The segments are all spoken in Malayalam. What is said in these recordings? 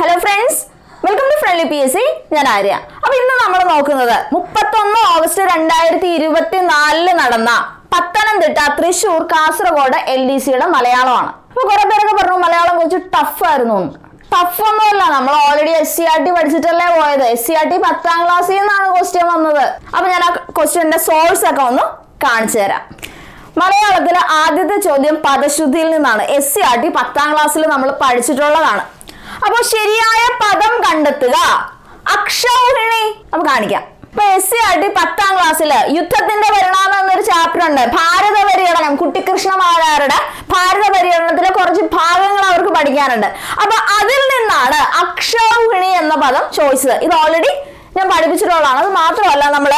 Hello friends welcome to friendly P S C ഞാൻ ആര്യ. അപ്പൊ ഇന്ന് നമ്മൾ നോക്കുന്നത് മുപ്പത്തൊന്ന് ഓഗസ്റ്റ് രണ്ടായിരത്തി ഇരുപത്തി നാലിൽ നടന്ന പത്തനംതിട്ട തൃശൂർ കാസർഗോഡ് എൽ ഡി സിയുടെ മലയാളമാണ്. അപ്പൊ കുറെ പേരൊക്കെ പറഞ്ഞു മലയാളം കുറച്ച് ടഫ് ആയിരുന്നു. ടഫ് ഒന്നുമല്ല നമ്മൾ already S C R T പഠിച്ചിട്ടല്ലേ പോയത്. എസ് സി ആർ ടി പത്താം ക്ലാസ്സിൽ നിന്നാണ് ക്വസ്റ്റ്യൻ വന്നത്. അപ്പൊ ഞാൻ ആ ക്വസ്റ്റ്യന്റെ സോഴ്സ് ഒക്കെ ഒന്ന് കാണിച്ചു തരാം. മലയാളത്തിലെ ആദ്യത്തെ ചോദ്യം പദശുദ്ധിയിൽ നിന്നാണ്. എസ് സി ആർ ടി പത്താം ക്ലാസ്സിൽ നമ്മൾ പഠിച്ചിട്ടുള്ളതാണ്. അപ്പോൾ ശരിയായ പദം കണ്ടെത്തുക. അക്ഷൗഹിണി. നമുക്ക് കാണിക്കാം. ഇപ്പൊ എസ് സി ആർ ടി പത്താം ക്ലാസ്സിൽ യുദ്ധത്തിന്റെ പരിണാമം എന്നൊരു ചാപ്റ്റർ ഉണ്ട്. ഭാരത പര്യടനം കുട്ടിക്കൃഷ്ണമാരാരുടെ ഭാരത പര്യടനത്തിലെ കുറച്ച് ഭാഗങ്ങൾ അവർക്ക് പഠിക്കാനുണ്ട്. അപ്പൊ അതിൽ നിന്നാണ് അക്ഷൗഹിണി എന്ന പദം ചോദിച്ചത്. ഇത് ഓൾറെഡി ഞാൻ പഠിപ്പിച്ചിട്ടുള്ളതാണ്. അത് മാത്രമല്ല നമ്മൾ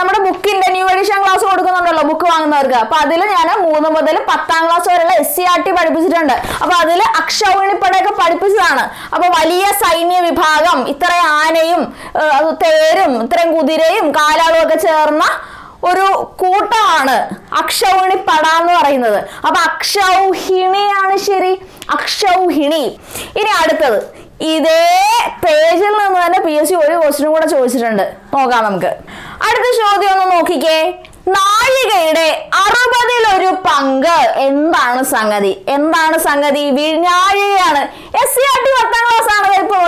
നമ്മുടെ ബുക്കിന്റെ ന്യൂ എഡിഷൻ ക്ലാസ് കൊടുക്കുന്നുണ്ടല്ലോ ബുക്ക് വാങ്ങുന്നവർക്ക്. അപ്പൊ അതിൽ ഞാൻ മൂന്ന് മുതൽ പത്താം ക്ലാസ് വരെയുള്ള എസ് സി ആർ ടി പഠിപ്പിച്ചിട്ടുണ്ട്. അപ്പൊ അതിൽ അക്ഷൗണിപ്പടയൊക്കെ പഠിപ്പിച്ചതാണ്. അപ്പൊ വലിയ സൈന്യ വിഭാഗം ഇത്ര ആനയും തേരും ഇത്രയും കുതിരയും കാലാളും ഒക്കെ ചേർന്ന ഒരു കൂട്ടമാണ് അക്ഷൗഹിണിപ്പട എന്ന് പറയുന്നത്. അപ്പൊ അക്ഷൗഹിണിയാണ് ശരി. അക്ഷൗഹിണി ഇനി അടുത്തത്. ഇതേ പേജിൽ നിന്ന് തന്നെ പി എസ് സി ഒരു ക്വസ്റ്റിനും കൂടെ ചോദിച്ചിട്ടുണ്ട്. നോക്കാം നമുക്ക്. അടുത്ത ചോദ്യം ഒന്ന് നോക്കിക്കേ. നാഴികയുടെ അറുപതിലൊരു പങ്ക്. എന്താണ് സംഗതി? എന്താണ് സംഗതി? വിനാഴികയാണ്. എസ് സി ആർ ടി പത്താം ക്ലാസ് ആണ്? ഇപ്പൊ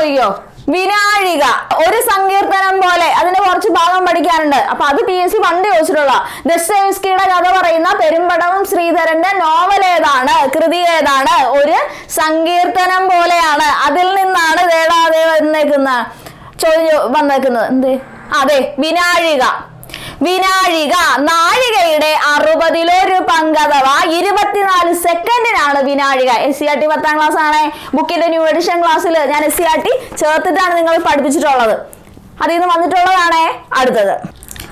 വിനാഴിക. ഒരു സങ്കീർത്തനം പോലെ അതിന്റെ കുറച്ച് ഭാഗം പഠിക്കാനുണ്ട്. അപ്പൊ അത് പി എസ് സി പണ്ട് ചോദിച്ചിട്ടുള്ള. കഥ പറയുന്ന പെരുമ്പടവും ശ്രീധരന്റെ നോവൽ ഏതാണ്? കൃതി ഏതാണ്? ഒരു സങ്കീർത്തനം പോലെയാണ്. അതിൽ നിന്നാണ് വേടാതെ വന്നേക്കുന്ന ചോദ്യം വന്നേക്കുന്നത്. എന്ത്? അതെ വിനാഴിക. വിനാഴിക നാഴികയുടെ അറുപതിലൊരു പങ്ക് അഥവാ ഇരുപത്തിനാല് സെക്കൻഡിനാണ് വിനാഴിക. എസ് സി ആർ ടി പത്താം ക്ലാസ് ആണ്. ബുക്കിന്റെ ന്യൂ എഡിഷൻ ക്ലാസ്സിൽ ഞാൻ എസ് സി ആർ ടി ചേർത്തിട്ടാണ് നിങ്ങൾ പഠിപ്പിച്ചിട്ടുള്ളത്. അതിൽ നിന്ന് വന്നിട്ടുള്ളതാണേ അടുത്തത്.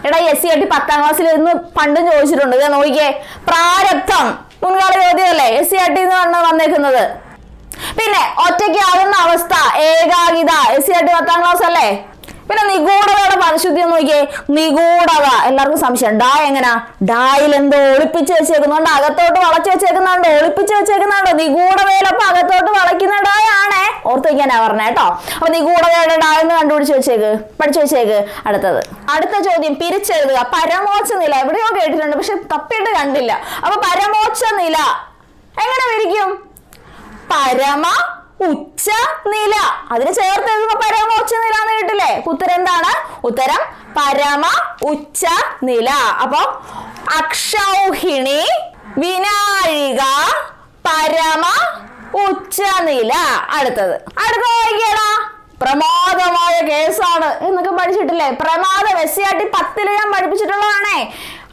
എടാ എസ് സി ആർ ടി പത്താം ക്ലാസ്സിൽ ഇന്ന് പണ്ടും ചോദിച്ചിട്ടുണ്ട്. ഇത് നോക്കിയേ പ്രാരബ്ധം. മുൻകാല ചോദ്യമല്ലേ? എസ് സി ആർ ടി എന്ന് വന്നേക്കുന്നത്. പിന്നെ ഒറ്റയ്ക്കാകുന്ന അവസ്ഥ. ഏകാഗിത എസ് സി ആർ ടി പത്താം ക്ലാസ് അല്ലേ? പിന്നെ നിഗൂഢതയുടെ പരിശുദ്ധി നോക്കിയേ. നിഗൂഢത എല്ലാവർക്കും സംശയം. ഡാ എങ്ങനാ? ഡായിൽ എന്തോ ഒളിപ്പിച്ച് വെച്ചേക്കുന്നുണ്ട്. അകത്തോട്ട് വളച്ചു വെച്ചേക്കുന്നുണ്ട്. ഒളിപ്പിച്ച് വെച്ചേക്കുന്നുണ്ട്. നിഗൂഢതയിലൊപ്പം അകത്തോട്ട് വളയ്ക്കുന്ന ഡായാണേ. ഓർത്ത് വയ്ക്കാനാ പറഞ്ഞേ കേട്ടോ. അപ്പൊ നിഗൂഢതയുടെ ഡാ എന്ന് കണ്ടുപിടിച്ച് വെച്ചേക്ക്. പഠിച്ചു വെച്ചേക്ക്. അടുത്തത്. അടുത്ത ചോദ്യം പിരിച്ചെഴുതുക. പരമോച്ച നില. എവിടെയോ കേട്ടിട്ടുണ്ട് പക്ഷെ തപ്പിയിട്ട് കണ്ടില്ല. അപ്പൊ പരമോച്ച നില എങ്ങനെ വിരിക്കും? പരമ ഉച്ച നില. അതിന് ചേർത്ത് പരമ ഉച്ച നില എന്ന് കിട്ടില്ലേ? ഉത്തരം എന്താണ്? ഉത്തരം പരമ ഉച്ച നില. അപ്പൊ അക്ഷൗഹിണി വിനാഴിക പരമ ഉച്ച നില. അടുത്തത്. അടുത്ത വായിക്കടാ പ്രമാദമായ കേസാണ് എന്നൊക്കെ പഠിച്ചിട്ടില്ലേ? പ്രമാദം എസ് സി ആർ ടി പത്തിൽ ഞാൻ പഠിപ്പിച്ചിട്ടുള്ളതാണേ.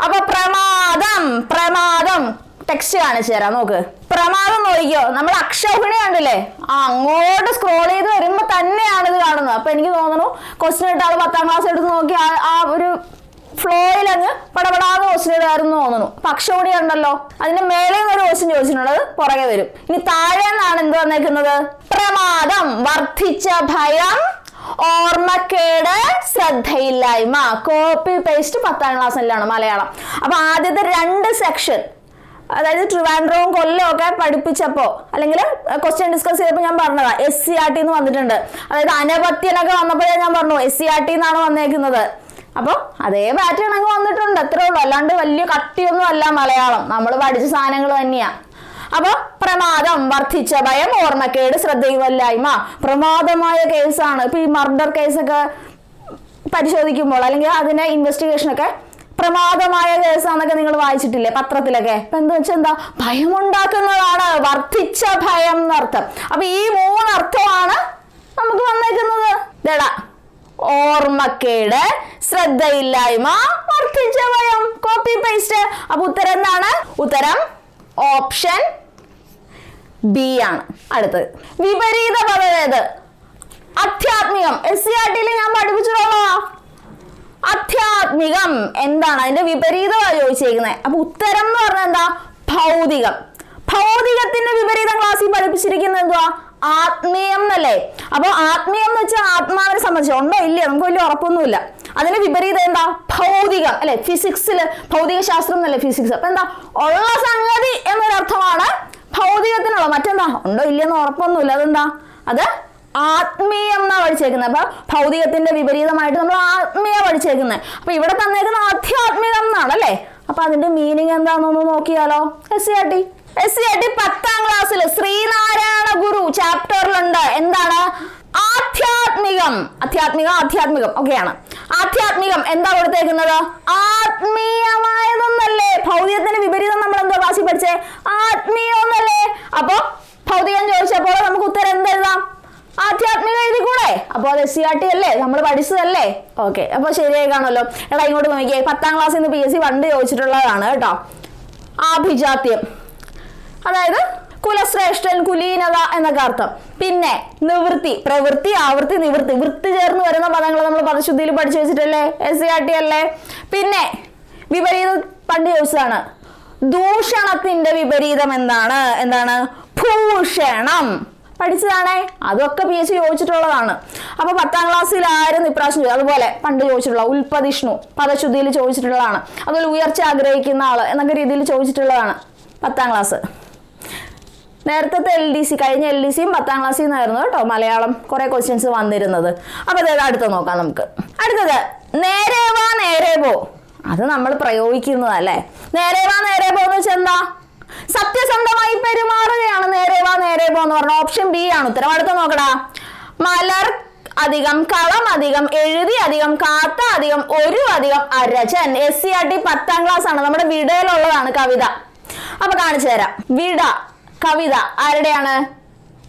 അപ്പൊ പ്രമാദം പ്രമാദം. ടെക്സ്റ്റ് കാണിച്ചു തരാം നോക്ക്. പ്രമാദം നോക്കിയോ നമ്മൾ അക്ഷൗഹിണി കണ്ടില്ലേ? ആ അങ്ങോട്ട് സ്ക്രോൾ ചെയ്ത് വരുമ്പോ തന്നെയാണ് ഇത് കാണുന്നത്. അപ്പൊ എനിക്ക് തോന്നുന്നു ക്വസ്റ്റ്യൻ ഇട്ട ആൾ പത്താം ക്ലാസ് എടുത്ത് നോക്കി ആ- ഒരു ഫ്ലോയിൽ അങ്ങ് പടപടാന്ന് ക്വസ്റ്റ്യൻ ഇടായിരുന്നു തോന്നുന്നു. അപ്പൊ അക്ഷൗഹിണി ഉണ്ടല്ലോ അതിന്റെ മേലെ നിന്ന് ഒരു ക്വസ്റ്റ്യൻ ചോദിച്ചിട്ടുള്ളത് പുറകെ വരും. ഇനി താഴെ നിന്നാണ് എന്ത് വന്നേക്കുന്നത്? പ്രമാദം വർദ്ധിച്ച ഭയം ഓർമ്മക്കേട് ശ്രദ്ധയില്ലായ്മ. കോപ്പി പേസ്റ്റ് പത്താം ക്ലാസ്സിലാണ് മലയാളം. അപ്പൊ ആദ്യത്തെ രണ്ട് സെക്ഷൻ അതായത് ട്രിവാൻഡ്രവും കൊല്ലവും ഒക്കെ പഠിപ്പിച്ചപ്പോ അല്ലെങ്കിൽ ക്വസ്റ്റ്യൻ ഡിസ്കസ് ചെയ്തപ്പോൾ ഞാൻ പറഞ്ഞതാ എസ് സി ആർ ടി എന്ന് വന്നിട്ടുണ്ട്. അതായത് അനപത്യനൊക്കെ വന്നപ്പോഴേ ഞാൻ പറഞ്ഞു എസ് സി ആർ ടി എന്നാണ് വന്നേക്കുന്നത്. അപ്പോൾ അതേ പാറ്റേൺ അങ്ങ് വന്നിട്ടുണ്ട് അത്രേ ഉള്ളൂ. അല്ലാണ്ട് വലിയ കട്ടിയൊന്നും അല്ല മലയാളം. നമ്മൾ പഠിച്ച സാധനങ്ങൾ തന്നെയാ. അപ്പൊ പ്രമാദം വർദ്ധിച്ച ഭയം ഓർമ്മക്കേട് ശ്രദ്ധയുമല്ലായ്മ പ്രമാദമായ കേസാണ് ഇപ്പൊ ഈ മർഡർ കേസൊക്കെ പരിശോധിക്കുമ്പോൾ അല്ലെങ്കിൽ അതിന്റെ ഇൻവെസ്റ്റിഗേഷൻ ഒക്കെ പ്രമാദമായ കേസാന്നൊക്കെ നിങ്ങൾ വായിച്ചിട്ടില്ലേ? പത്രത്തിലൊക്കെ. അപ്പൊ എന്താ വെച്ചാൽ എന്താ? ഭയമുണ്ടാക്കുന്നതാണ് വർദ്ധിച്ച ഭയം എന്നർത്ഥം. അപ്പൊ ഈ മൂന്നർത്ഥമാണ് നമുക്ക് വന്നേക്കുന്നത്. ഇതടാ. ഓർമ്മക്കേട് ശ്രദ്ധയില്ലായ്മ വർദ്ധിച്ച ഭയം. കോപ്പി പേസ്റ്റ് അപ്പൊ ഉത്തരം എന്താണ്? ഉത്തരം ഓപ്ഷൻ ബി ആണ്. അടുത്തത്. വിപരീത പദം ഏത് അധ്യാത്മികം എസ് സി ആർ ടിയിൽ ഞാൻ പഠിപ്പിച്ചിട്ടുള്ളതാ അധ്യാത്മികം എന്താണ്? അതിന്റെ വിപരീതമാണ് ചോദിച്ചേക്കുന്നത് അപ്പൊ ഉത്തരം എന്ന് പറഞ്ഞാൽ എന്താ? ഭൗതികം. ഭൗതികത്തിന്റെ വിപരീതം ക്ലാസ്സിൽ പഠിപ്പിച്ചിരിക്കുന്നത് എന്തുവാ? ആത്മീയം എന്നല്ലേ? അപ്പൊ ആത്മീയം എന്ന് വെച്ചാൽ ആത്മാവിനെ സംബന്ധിച്ച് ഉണ്ടോ? ഇല്ല നമുക്ക് വലിയ ഉറപ്പൊന്നുമില്ല. അതിന് വിപരീതം എന്താ? ഭൗതികം. അല്ലെ? ഫിസിക്സിൽ ഭൗതിക ശാസ്ത്രം എന്നല്ലേ ഫിസിക്സ് അപ്പൊ എന്താ? ഉള്ള സംഗതി എന്നൊരർത്ഥമാണ് ഭൗതികത്തിനുള്ള. മറ്റെന്താ? ഉണ്ടോ? ഇല്ലെന്ന് ഉറപ്പൊന്നുമില്ല. അതെന്താ? അത് ആത്മീയം പഠിച്ചേക്കുന്നത്. അപ്പൊ ഭൗതികത്തിന്റെ വിപരീതമായിട്ട് നമ്മൾ ആത്മീയ പഠിച്ചേക്കുന്നത്. അപ്പൊ ഇവിടെ തന്നേക്കുന്ന ആധ്യാത്മികം എന്നാണ് അല്ലേ? അപ്പൊ അതിന്റെ മീനിങ് എന്താണെന്നൊന്ന് നോക്കിയാലോ. S C R T S C R T പത്താം ക്ലാസ്സിൽ ശ്രീനാരായണ ഗുരു ചാപ്റ്ററിലുണ്ട് എന്താണ്? ആധ്യാത്മികം. അധ്യാത്മികം ആധ്യാത്മികം. ഒക്കെയാണ് ആധ്യാത്മികം എന്താ കൊടുത്തേക്കുന്നത്? ആത്മീയമായതൊന്നല്ലേ. ഭൗതികത്തിന്റെ വിപരീതം നമ്മൾ എന്തോ ക്ലാസ്സിൽ പഠിച്ചേ ആത്മീയമൊന്നല്ലേ. അപ്പൊ ഭൗതികം ചോദിച്ചപ്പോൾ നമുക്ക് ഉത്തരം അപ്പോൾ അത് എസ് സി ആർ ടി അല്ലേ? നമ്മൾ പഠിച്ചതല്ലേ? ഓക്കെ അപ്പോൾ ശരിയായി കാണുമല്ലോ. എടാ ഇങ്ങോട്ട് നോക്കിയേ. പത്താം ക്ലാസ്സിൽ നിന്ന് പി എസ് സി പണ്ട് ചോദിച്ചിട്ടുള്ളതാണ് കേട്ടോ. ആഭിജാത്യം. അതായത് കുലശ്രേഷ്ഠൻ കുലീനത എന്നൊക്കെ അർത്ഥം. പിന്നെ നിവൃത്തി പ്രവൃത്തി ആവൃത്തി നിവൃത്തി. വൃത്തി ചേർന്ന് വരുന്ന പദങ്ങൾ നമ്മൾ പദശുദ്ധിയിൽ പഠിച്ചു വെച്ചിട്ടല്ലേ? എസ് സി ആർ ടി അല്ലേ? പിന്നെ വിപരീത പണ്ട് ചോദിച്ചതാണ്. ദൂഷണത്തിന്റെ വിപരീതം എന്താണ്? എന്താണ്? ഭൂഷണം. പഠിച്ചതാണേ? അതൊക്കെ പി സി ചോദിച്ചിട്ടുള്ളതാണ്. അപ്പൊ പത്താം ക്ലാസ്സിൽ ആയിരുന്നു ഇപ്രാവശ്യം ചോദിച്ചു അതുപോലെ പണ്ട് ചോദിച്ചിട്ടുള്ള ഉൽപ്പതിഷ്ണു പദശുദ്ധിയിൽ ചോദിച്ചിട്ടുള്ളതാണ്. അതുപോലെ ഉയർച്ച ആഗ്രഹിക്കുന്ന ആൾ എന്നൊക്കെ രീതിയിൽ ചോദിച്ചിട്ടുള്ളതാണ് പത്താം ക്ലാസ്. നേരത്തെ എൽ ഡി സി കഴിഞ്ഞ എൽ ഡി സിയും പത്താം ക്ലാസ്സിൽ നിന്നായിരുന്നു കേട്ടോ മലയാളം കുറെ ക്വസ്റ്റ്യൻസ് വന്നിരുന്നത്. അപ്പൊ അതായത് അടുത്ത നോക്കാം നമുക്ക്. അടുത്തത് നേരെ വാ നേരെ പോ. അത് നമ്മൾ പ്രയോഗിക്കുന്നതല്ലേ? നേരെ വാ നേരെ പോന്ന് വെച്ചാൽ സത്യസന്ധമായി പെരുമാറുകയാണ് നേരെ പോന്ന് പറഞ്ഞു ഓപ്ഷൻ ബി ആണ്. ഉത്തരം അടുത്ത നോക്കടാ. മലർ അധികം കളം അധികം എഴുതി അധികം കാത്ത അധികം ഒരു അധികം അരചൻ. എസ് സി ആർ ടി പത്താം ക്ലാസ് ആണ്. നമ്മുടെ വിടയിലുള്ളതാണ് കവിത. അപ്പൊ കാണിച്ചു തരാം. വിട കവിത ആരുടെയാണ്?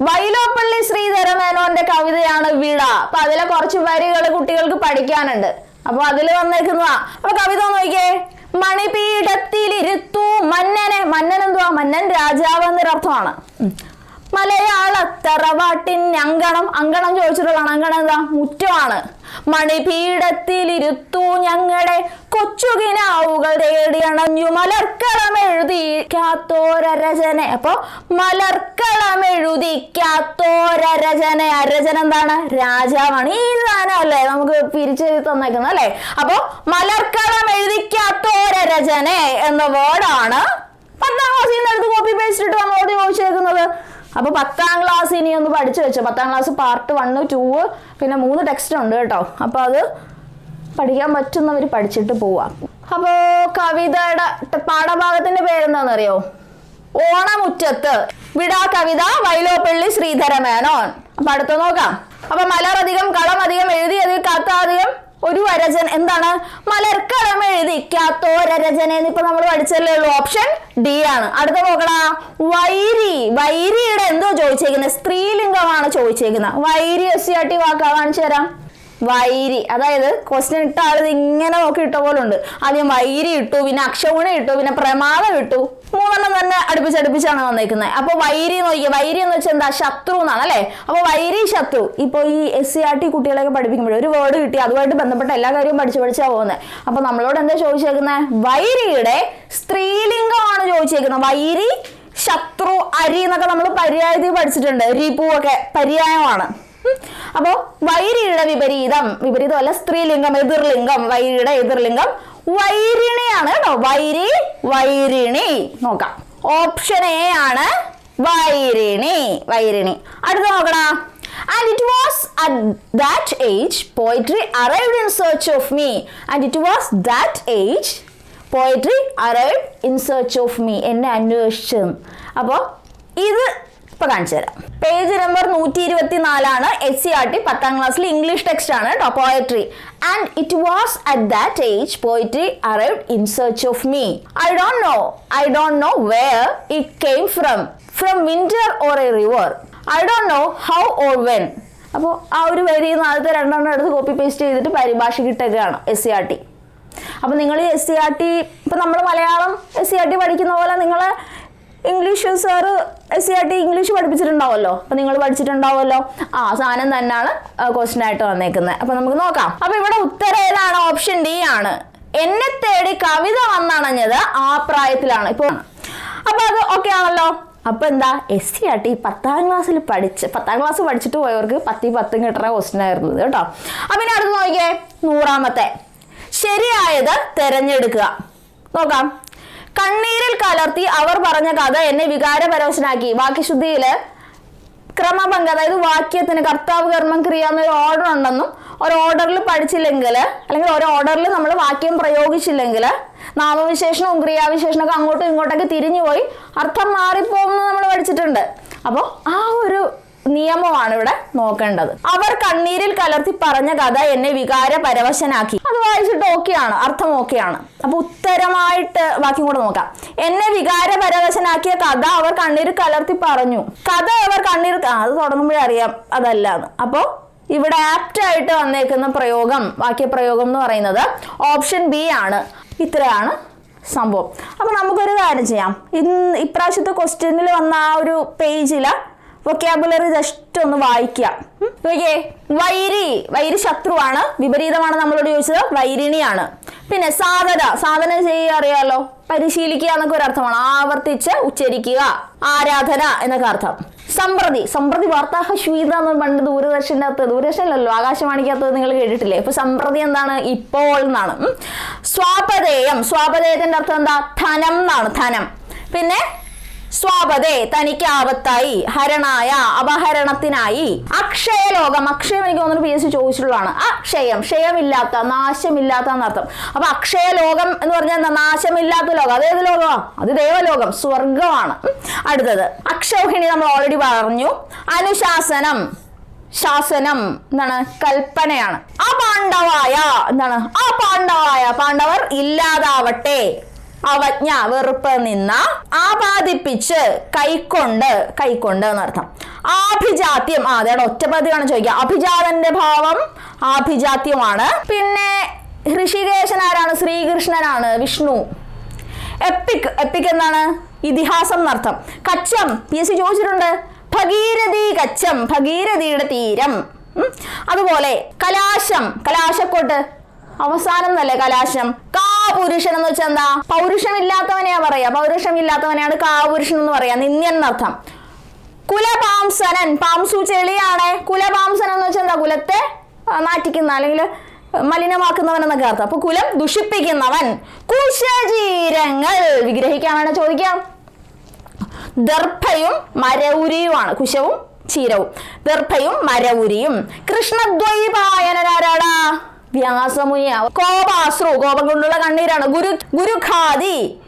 വൈലോപ്പള്ളി ശ്രീധര മേനോന്റെ കവിതയാണ് വിട. അപ്പൊ അതിലെ കുറച്ച് വരികൾ കുട്ടികൾക്ക് പഠിക്കാനുണ്ട്. അപ്പൊ അതിൽ വന്നേക്കുന്നതാ. അപ്പൊ കവിത നോക്കിയേ. മണിപീഠത്തിലിരുത്തു മന്നനെ. മന്നൻ എന്തുവാ? മന്നൻ രാജാവ് എന്നൊരർത്ഥമാണ്. മലയാള തറവാട്ടിൻ അങ്കണം അങ്കണം ചോദിച്ചിട്ടുള്ളതാണ്. അങ്കണം എന്താ? മുറ്റമാണ്. മണിപീഠത്തിലിരുത്തു ഞങ്ങളുടെ കൊച്ചുകിനാവുകൾ തേടിയണഞ്ഞു മലർക്കളമെഴുതി കാത്തോരചന അപ്പൊ മലർക്കളം എഴുതിക്കാത്തോരരചന. അരചന എന്താണ്? രാജാവാണ്. ഈ സാധനം അല്ലേ നമുക്ക് പിരിച്ചു തന്നേക്കുന്നത് അല്ലേ? അപ്പൊ മലർക്കളം എഴുതിക്കാത്തോരരചന എന്ന വേർഡാണ് പത്താം നിന്ന് എടുത്ത് കോപ്പി പേസ്റ്റ് ഇട്ട് നമ്മളോട് ചോദിച്ചേക്കുന്നത് അപ്പൊ പത്താം ക്ലാസ് ഇനി ഒന്ന് പഠിച്ചു വെച്ചോ. പത്താം ക്ലാസ് പാർട്ട് വണ്ണ് ടൂ പിന്നെ മൂന്ന് ടെക്സ്റ്റ് ഉണ്ട് കേട്ടോ. അപ്പൊ അത് പഠിക്കാൻ പറ്റുന്നവർ പഠിച്ചിട്ട് പോവാം. അപ്പോ കവിതയുടെ പാഠഭാഗത്തിന്റെ പേരെന്താണെന്നറിയോ? ഓണമുറ്റത്ത്. വിടാ കവിത വൈലോപ്പള്ളി ശ്രീധര മേനോൻ അപ്പൊ അടുത്ത നോക്കാം. അപ്പൊ മലറധികം അധികം എഴുതി അധികം കാത്ത അധികം ഒരു വരചൻ എന്താണ്? മലർക്കളം എഴുതിക്കാത്തോരചന എന്നിപ്പോ നമ്മൾ പഠിച്ചല്ലേ ഉള്ളൂ. ഓപ്ഷൻ ഡി ആണ്. അടുത്ത നോക്കടാ. വൈരി. വൈരിയുടെ എന്തോ ചോദിച്ചേക്കുന്നത് സ്ത്രീലിംഗമാണ് ചോദിച്ചേക്കുന്നത് വൈരി എസ് സി ആർ ടി വാക്കാ കാണിച്ചു തരാം വൈരി അതായത് ക്വസ്റ്റ്യൻ ഇട്ട ആൾ ഇങ്ങനെ നോക്കി ഇട്ട പോലെ ഉണ്ട് ആദ്യം വൈരി ഇട്ടു പിന്നെ അക്ഷഗുണം ഇട്ടു പിന്നെ പ്രമാദം ഇട്ടു. മൂന്നെണ്ണം തന്നെ അടുപ്പിച്ചടുപ്പിച്ചാണ് വന്നേക്കുന്നത്. അപ്പൊ വൈരി നോക്കിയ വൈരി എന്ന് വെച്ചാൽ എന്താ? ശത്രു എന്നാണ് അല്ലേ? അപ്പൊ വൈരി ശത്രു. ഇപ്പൊ ഈ എസ് സി ആർ ടി കുട്ടികളെയൊക്കെ പഠിപ്പിക്കുമ്പോൾ ഒരു വേർഡ് കിട്ടി. അതുമായിട്ട് ബന്ധപ്പെട്ട എല്ലാ കാര്യവും പഠിച്ചു പഠിച്ചാ പോകുന്നത് അപ്പൊ നമ്മളോട് എന്താ ചോദിച്ചേക്കുന്നത് വൈരിയുടെ സ്ത്രീലിംഗമാണ് ചോദിച്ചേക്കുന്നത്. വൈരി ശത്രു അരി എന്നൊക്കെ നമ്മൾ പര്യായത്തിൽ പഠിച്ചിട്ടുണ്ട്. രിപു ഒക്കെ പര്യായമാണ്. ഉം. അപ്പോ വൈരിയുടെ വിപരീതം. വിപരീതം അല്ല സ്ത്രീലിംഗം എതിർലിംഗം. വൈരിയുടെ എതിർലിംഗം വൈരിണിയാണ് കേട്ടോ. വൈരി വൈരിണി. നോക്കാം. ഓപ്ഷൻ എ ആണ് വൈരിണി വൈരിണി. അടുത്ത നോക്കടാ and it was at that age poetry arrived in search of me and it was that age poetry arrived in search of me എന്നെ അന്വേഷിച്ചു അപ്പോൾ ഇത് ഇപ്പൊ കാണിച്ചു തരാം. പേജ് നമ്പർ നൂറ്റി ഇരുപത്തിനാലാണ് എസ് സി ആർ ടി പത്താം ക്ലാസ്സിൽ ഇംഗ്ലീഷ് ടെക്സ്റ്റ് ആണ് കേട്ടോ poetry and it was at that age poetry arrive in search of me I don't know I don't know where it came from from winter or a river I don't know how or when അപ്പോൾ ആ ഒരു വരി നാളത്തെ രണ്ടെണ്ണം എടുത്ത് കോപ്പി പേസ്റ്റ് ചെയ്തിട്ട് പരിഭാഷയ്ക്കിട്ടൊക്കെയാണ് എസ് സി ആർ ടി അപ്പൊ നിങ്ങൾ എസ് സി ആർ ടി ഇപ്പൊ നമ്മൾ Malayalam S C R T പഠിക്കുന്ന പോലെ നിങ്ങൾ English sir S C R T English പഠിപ്പിച്ചിട്ടുണ്ടാവുമല്ലോ. അപ്പൊ നിങ്ങൾ പഠിച്ചിട്ടുണ്ടാവുമല്ലോ. ആ സാധനം തന്നെയാണ് ക്വസ്റ്റ്യൻ ആയിട്ട് വന്നേക്കുന്നത് അപ്പൊ നമുക്ക് നോക്കാം. അപ്പൊ ഇവിടെ ഉത്തരം ഏതാണ്? ഓപ്ഷൻ ഡി ആണ്. എന്നെ തേടി കവിത വന്നണഞ്ഞത് ആ പ്രായത്തിലാണ്. ഇപ്പൊ അപ്പൊ അത് ഓക്കെ ആണല്ലോ. അപ്പൊ എന്താ? എസ് സി ആർ ടി പത്താം ക്ലാസ്സിൽ പഠിച്ച് പത്താം ക്ലാസ് പഠിച്ചിട്ട് പോയവർക്ക് പത്തി പത്തും കിട്ടുന്ന ക്വസ്റ്റ്യൻ ആയിരുന്നു കേട്ടോ. അപ്പൊ ഇനി അടുത്ത് നോക്കിയേ. നൂറാമത്തെ. ശരിയായത് തെരഞ്ഞെടുക്കുക. നോക്കാം. കണ്ണീരിൽ കലർത്തി അവർ പറഞ്ഞ കഥ എന്നെ വികാരപരവശനാക്കി. വാക്യശുദ്ധിയിൽ ക്രമഭംഗം അതായത് വാക്യത്തിന് കർത്താവ് കർമ്മം ക്രിയ എന്നൊരു ഓർഡർ ഉണ്ടെന്നും ഒരു ഓർഡറിൽ പഠിച്ചില്ലെങ്കിൽ അല്ലെങ്കിൽ ഒരു ഓർഡറിൽ നമ്മൾ വാക്യം പ്രയോഗിച്ചില്ലെങ്കിൽ നാമവിശേഷണവും ക്രിയാവിശേഷണമൊക്കെ അങ്ങോട്ടും ഇങ്ങോട്ടൊക്കെ തിരിഞ്ഞു പോയി അർത്ഥം മാറിപ്പോകുമെന്ന് നമ്മൾ പഠിച്ചിട്ടുണ്ട്. അപ്പോൾ ആ ഒരു നിയമമാണ് ഇവിടെ നോക്കേണ്ടത്. അവർ കണ്ണീരിൽ കലർത്തി പറഞ്ഞ കഥ എന്നെ വികാര പരവശനാക്കി അത് വായിച്ചിട്ട് ഓക്കെയാണ് അർത്ഥം ഓക്കെയാണ്. അപ്പൊ ഉത്തരമായിട്ട് ബാക്കി കൂടെ നോക്കാം. എന്നെ വികാര പരവശനാക്കിയ കഥ അവർ കണ്ണീരിൽ കലർത്തി പറഞ്ഞു. കഥ അവർ കണ്ണീർ അത് തുടങ്ങുമ്പോഴേ അറിയാം അതല്ല അപ്പോൾ അപ്പോ ഇവിടെ ആപ്റ്റ് ആയിട്ട് വന്നേക്കുന്ന പ്രയോഗം വാക്യപ്രയോഗം എന്ന് പറയുന്നത് ഓപ്ഷൻ ബി ആണ്. ഇത്രയാണ് സംഭവം. അപ്പൊ നമുക്കൊരു കാര്യം ചെയ്യാം. ഇന്ന് ഇപ്രാവശ്യത്തെ ക്വസ്റ്റ്യനിൽ വന്ന ആ ഒരു പേജിൽ വൊക്കാബുലറി ജസ്റ്റ് ഒന്ന് വായിക്കാം. ഓക്കെ വൈരി വൈരി ശത്രുവാണ് വിപരീതമാണ് നമ്മളോട് ചോദിച്ചത് വൈരിണിയാണ്. പിന്നെ സാധന സാധന ചെയ്യുക അറിയാലോ? പരിശീലിക്കുക എന്നൊക്കെ ഒരു അർത്ഥമാണ്. ആവർത്തിച്ച് ഉച്ചരിക്കുക ആരാധന എന്നൊക്കെ അർത്ഥം. സമ്പ്രതി സമ്പ്രതി വാർത്താഹ ശ്വീത എന്ന് പണ്ട് ദൂരദർശന്റെ അകത്ത് ദൂരദർശനല്ലോ ആകാശവാണിക്കകത്ത് നിങ്ങൾ കേട്ടിട്ടില്ലേ? ഇപ്പൊ സമ്പ്രതി എന്താണ്? ഇപ്പോൾ എന്നാണ്. സ്വാപതേയം സ്വാപതേയത്തിന്റെ അർത്ഥം എന്താ? ധനം എന്നാണ് ധനം. പിന്നെ സ്വാപതേ തനിക്ക് ആപത്തായി. ഹരണായ അപഹരണത്തിനായി. അക്ഷയലോകം അക്ഷയം എനിക്ക് തോന്നുന്നു പി എസ് സി ചോദിച്ചിട്ടുള്ളതാണ്. അക്ഷയം. ക്ഷയമില്ലാത്ത നാശമില്ലാത്ത എന്നർത്ഥം അപ്പൊ അക്ഷയലോകം എന്ന് പറഞ്ഞാൽ എന്താ? നാശമില്ലാത്ത ലോകം. അതേത് ലോകമാ? അത് ദേവലോകം. സ്വർഗമാണ് അടുത്തത്. അക്ഷൗഹിണി നമ്മൾ ഓൾറെഡി പറഞ്ഞു. അനുശാസനം. ശാസനം. എന്താണ്? കൽപ്പനയാണ്. ആ പാണ്ഡവായ എന്താണ്? ആ പാണ്ഡവായ പാണ്ഡവർ ഇല്ലാതാവട്ടെ. അവജ്ഞ വെറുപ്പ് നിന്ന ആപാദിപ്പിച്ച് കൈക്കൊണ്ട് കൈക്കൊണ്ട് എന്നർത്ഥം ആഭിജാത്യം ആ അതാണ് ഒറ്റപ്പതിയാണ് ചോദിക്കുക. അഭിജാതന്റെ ഭാവം ആഭിജാത്യമാണ്. പിന്നെ ഋഷികേശൻ ആരാണ് ശ്രീകൃഷ്ണനാണ് വിഷ്ണു. എപ്പിക് എപ്പിക് എന്താണ്? ഇതിഹാസം എന്നർത്ഥം കച്ചം പി എസ് സി ചോദിച്ചിട്ടുണ്ട്. ഭഗീരഥി കച്ചം ഭഗീരഥിയുടെ തീരം. അതുപോലെ കലാശം കലാശക്കോട്ട്. അവസാനം എന്നല്ലേ കലാശം? കാപുരുഷൻ എന്ന് വെച്ചാൽ എന്താ? പൗരുഷമില്ലാത്തവനെയാ പറയാ. പൗരുഷമില്ലാത്തവനെയാണ് കാപുരുഷൻ എന്ന് പറയാ. നിന്ദ്യൻ എന്നർത്ഥം കുലപാംസനൻ. പാംസു ചെളിയാണ്. കുലപാംസനൻ എന്ന് വെച്ചാൽ എന്താ? കുലത്തെ നാറ്റിക്കുന്ന അല്ലെങ്കിൽ മലിനമാക്കുന്നവൻ എന്നൊക്കെ അർത്ഥം. അപ്പൊ കുലം ദുഷിപ്പിക്കുന്നവൻ. കുശജീരങ്ങൾ. വിഗ്രഹിക്കാൻ വേണ ചോദിക്കാം ദർഭയും മരവുരിയുമാണ്. കുശവും ചീരവും. ദർഭയും മരവുരിയും. കൃഷ്ണദ്വൈപായനാരാടാ വ്യാസമുനിയ കോപാശ്രു കോപം കൊണ്ടുള്ള കണ്ണീരാണ്. ഗുരു ഗുരുഖാദി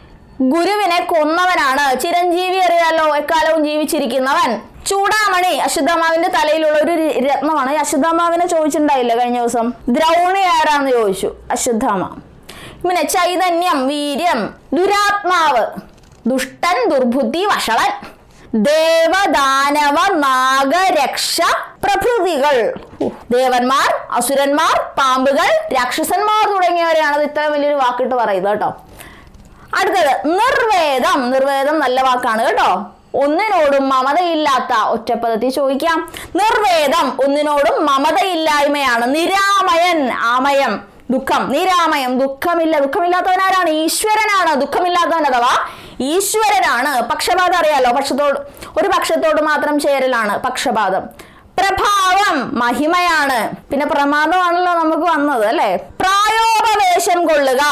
ഗുരുവിനെ കൊന്നവനാണ്. ചിരഞ്ജീവി അറിയാലോ എക്കാലവും ജീവിച്ചിരിക്കുന്നവൻ. ചൂടാമണി അശ്വതമാവിന്റെ തലയിലുള്ള ഒരു രത്നമാണ്. അശ്വതമാവിനെ ചോദിച്ചിട്ടുണ്ടായില്ല കഴിഞ്ഞ ദിവസം? ദ്രൗണി ആരാന്ന് ചോദിച്ചു. അശ്വത്ഥാമ. പിന്നെ ചൈതന്യം വീര്യം ദുരാത്മാവ് ദുഷ്ടൻ ദുർബുദ്ധി വഷളൻ ദേവദാനവ നാഗരക്ഷ പ്രഭൃതികൾ. ദേവന്മാർ അസുരന്മാർ പാമ്പുകൾ രാക്ഷസന്മാർ തുടങ്ങിയവരെയാണ് അത് ഇത്ര വലിയൊരു വാക്കിട്ട് പറയുന്നത് കേട്ടോ. അടുത്തത് നിർവേദം. നിർവേദം നല്ല വാക്കാണ് കേട്ടോ. ഒന്നിനോടും മമതയില്ലാത്ത ഒറ്റപ്പദത്തിൽ ചോദിക്കാം. നിർവേദം ഒന്നിനോടും മമതയില്ലായ്മയാണ്. നിരാമയൻ ആമയം ദുഃഖം. നിരാമയം ദുഃഖമില്ല. ദുഃഖമില്ലാത്തവനാരാണ് ഈശ്വരനാണ്. ദുഃഖമില്ലാത്തവൻ അഥവാ ഈശ്വരനാണ്. പക്ഷപാതം അറിയാലോ? പക്ഷത്തോട് ഒരു പക്ഷത്തോട് മാത്രം ചേരലാണ് പക്ഷപാതം. പ്രഭാവം മഹിമയാണ്. പിന്നെ പ്രമാദമാണല്ലോ നമുക്ക് വന്നത് അല്ലെ? പ്രായോപവേശം കൊള്ളുക.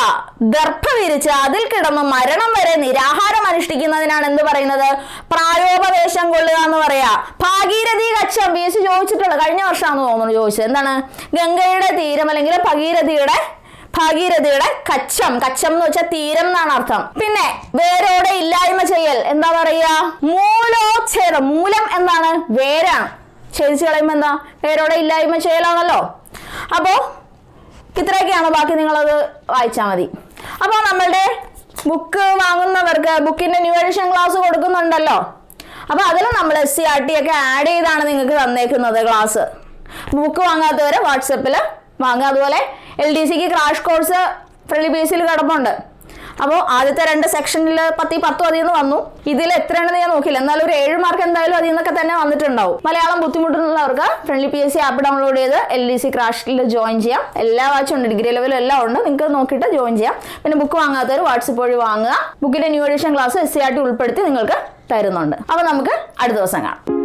ദർഭ വിരിച്ച് അതിൽ കിടന്ന് മരണം വരെ നിരാഹാരം അനുഷ്ഠിക്കുന്നതിനാണ് എന്ത് പറയുന്നത്? പ്രായോപവേശം കൊള്ളുക എന്ന് പറയാ. ഭാഗീരഥി കച്ചം ബി എസ് ചോദിച്ചിട്ടുള്ള കഴിഞ്ഞ വർഷമാണെന്ന് തോന്നുന്നു ചോദിച്ചത്. എന്താണ്? ഗംഗയുടെ തീരം അല്ലെങ്കിൽ ഭഗീരഥിയുടെ ഭാഗീരഥിയുടെ കച്ചം കച്ചം എന്ന് വെച്ചാൽ തീരം എന്നാണ് അർത്ഥം. പിന്നെ വേരോടെ ഇല്ലായ്മ ചെയ്യൽ. എന്താ പറയാ മൂലോച്ഛേദം. മൂലം എന്താണ്? വേരാണ്. ഛേദിച്ച് കളയുമ്പോൾ എന്താ? വേരോടെ ഇല്ലായ്മ ചെയ്യലാണല്ലോ. അപ്പോ ഇത്രയൊക്കെയാണ് ബാക്കി നിങ്ങളത് വായിച്ചാൽ മതി. അപ്പോൾ നമ്മളുടെ ബുക്ക് വാങ്ങുന്നവർക്ക് ബുക്കിന്റെ ന്യൂ എഡിഷൻ ക്ലാസ് കൊടുക്കുന്നുണ്ടല്ലോ. അപ്പോൾ അതിൽ നമ്മൾ എസ് സി ആർ ടി ഒക്കെ ആഡ് ചെയ്താണ് നിങ്ങൾക്ക് തന്നേക്കുന്നത് ക്ലാസ് ബുക്ക് വാങ്ങാത്തവരെ വാട്സപ്പിൽ വാങ്ങുക. അതുപോലെ എൽ ഡി സിക്ക് ക്രാഷ് കോഴ്സ് ഫ്രണ്ട് ബേസിൽ കിടപ്പുണ്ട്. അപ്പോൾ ആദ്യത്തെ രണ്ട് സെക്ഷനിൽ പത്തി പത്തും അതിൽ നിന്ന് വന്നു. ഇതിൽ എത്രയാണെന്ന് ഞാൻ നോക്കില്ല എന്നാലും ഒരു ഏഴ് മാർക്ക് എന്തായാലും അതിൽ നിന്നൊക്കെ തന്നെ വന്നിട്ടുണ്ടാവും. Malayalam ബുദ്ധിമുട്ടുള്ളവർക്ക് friendly P S C app download ചെയ്ത് എൽ ഡി സി ക്രാഷിൽ ജോയിൻ ചെയ്യാം. എല്ലാ വാച്ചും ഉണ്ട്. ഡിഗ്രി ലെവലും എല്ലാം ഉണ്ട്. നിങ്ങൾക്ക് നോക്കിയിട്ട് ജോയിൻ ചെയ്യാം. പിന്നെ ബുക്ക് വാങ്ങാത്തവർ വാട്സപ്പ് വഴി വാങ്ങുക. ബുക്കിന്റെ new edition class S C R T ഉൾപ്പെടുത്തി നിങ്ങൾക്ക് തരുന്നുണ്ട്. അപ്പോൾ നമുക്ക് അടുത്ത ദിവസം കാണാം.